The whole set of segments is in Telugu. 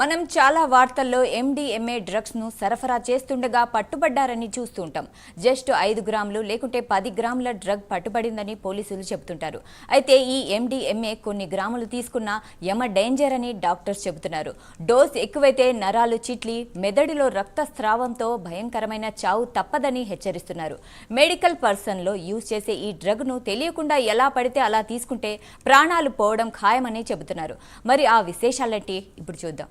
మనం చాలా వార్తల్లో ఎండిఎంఏ డ్రగ్స్ను సరఫరా చేస్తుండగా పట్టుబడ్డారని చూస్తుంటాం. జస్ట్ ఐదు గ్రాములు లేకుంటే పది గ్రాముల డ్రగ్ పట్టుబడిందని పోలీసులు చెబుతుంటారు. అయితే ఈ ఎండిఎంఏ కొన్ని గ్రాములు తీసుకున్న యమ డేంజర్ అని డాక్టర్స్ చెబుతున్నారు. డోస్ ఎక్కువైతే నరాలు చిట్లి మెదడులో రక్తస్రావంతో భయంకరమైన చావు తప్పదని హెచ్చరిస్తున్నారు. మెడికల్ పర్సన్లో యూజ్ చేసే ఈ డ్రగ్ను తెలియకుండా ఎలా పడితే అలా తీసుకుంటే ప్రాణాలు పోవడం ఖాయమని చెబుతున్నారు. మరి ఆ విశేషాలంటే? ఇప్పుడు చూద్దాం.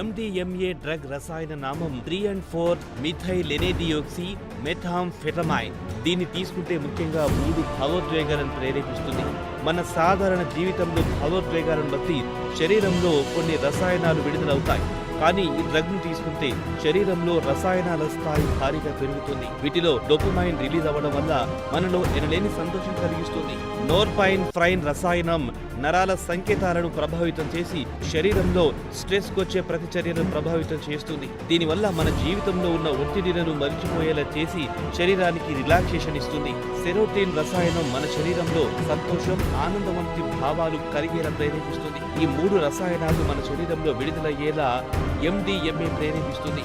ఎండిఎంఏ డ్రగ్ రసాయన నామం three and four methylenedioxy methamphetamine దీన్ని తీసుకుంటే ముఖ్యంగా మూడు భావోద్వేగాలను ప్రేరేపిస్తుంది. మన సాధారణ జీవితంలో భావోద్వేగాలను బట్టి శరీరంలో కొన్ని రసాయనాలు విడుదలవుతాయి. కానీ ఈ డ్రగ్ను తీసుకుంటే శరీరంలో రసాయనాల స్థాయి భారీగా పెరుగుతుంది. వీటిలో డొపమైన్ రిలీజ్ అవ్వడం వల్ల మనలో ఎనలేని సంతోషం కలిగిస్తుంది. నోర్పైన్ ఫ్రైన్ రసాయనం నరాల సంకేతాలను ప్రభావితం చేసి శరీరంలో స్ట్రెస్ కొచ్చే ప్రతిచర్యను ప్రభావితం చేస్తుంది. దీనివల్ల మన జీవితంలో ఉన్న ఒత్తిడిలను మరిచిపోయేలా చేసి శరీరానికి రిలాక్సేషన్ ఇస్తుంది. సెరోటిన్ రసాయనం మన శరీరంలో సంతోషం ఆనందం వంటి భావాలు కలిగేలా ప్రేరేపిస్తుంది. ఈ మూడు రసాయనాలు మన శరీరంలో విడుదలయ్యేలా ఎండిఎంఏ ప్రేరేపిస్తుంది.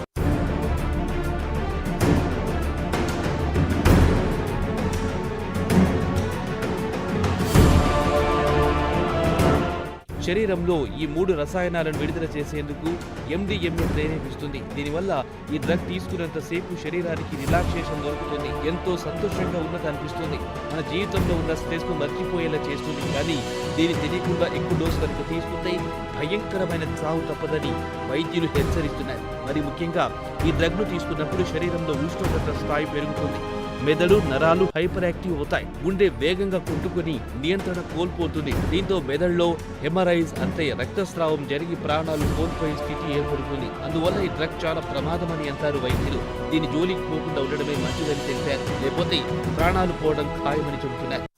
శరీరంలో ఈ మూడు రసాయనాలను విడుదల చేసేందుకు ఎండిఎంఏ ప్రేరేపిస్తుంది. దీనివల్ల ఈ డ్రగ్ తీసుకున్నంతసేపు శరీరానికి రిలాక్సేషన్ దొరుకుతుంది. ఎంతో సంతోషంగా ఉన్నది అనిపిస్తుంది మన జీవితంలో ఉన్న స్ట్రెస్ను మర్చిపోయేలా చేస్తుంది. కానీ దీని తెలియకుండా ఎక్కువ డోసు కనుక తీసుకుంటే భయంకరమైన చావు తప్పదని వైద్యులు హెచ్చరిస్తున్నారు. మరి ముఖ్యంగా ఈ డ్రగ్ను తీసుకున్నప్పుడు శరీరంలో ఉష్ణోగ్రత స్థాయి పెరుగుతుంది. మెదడు నరాలు హైపర్ యాక్టివ్ అవుతాయి. గుండె వేగంగా కొట్టుకుని నియంత్రణ కోల్పోతుంది. దీంతో మెదడులో హెమరైజ్ అంటే రక్తస్రావం జరిగి ప్రాణాలు కోల్పోయే స్థితి ఏర్పడుతుంది. అందువల్ల ఈ డ్రగ్ చాలా ప్రమాదమని అంటారు వైద్యులు. దీని జోలికి పోకుండా ఉండడమే మంచిదని తెలిపారు. లేకపోతే ప్రాణాలు పోవడం ఖాయమని చెబుతున్నారు.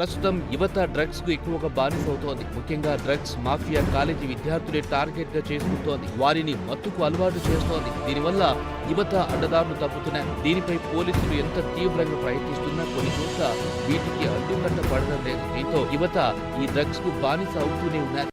ప్రస్తుతం యువత డ్రగ్స్కు ఎక్కువగా బానిస అవుతోంది ముఖ్యంగా డ్రగ్స్ మాఫియా కాలేజీ విద్యార్థులే టార్గెట్గా చేసుకుంటోంది వారిని మత్తుకు అలవాటు చేస్తోంది. దీనివల్ల యువత అడ్డదారులు తప్పుతున్నాయి. దీనిపై పోలీసులు ఎంత తీవ్రంగా ప్రయత్నిస్తున్నా కొన్ని చోట్ల వీటికి అడ్డుకట్ట పడడం లేదు. దీంతో యువత ఈ డ్రగ్స్కు బానిస అవుతూనే ఉన్నారు.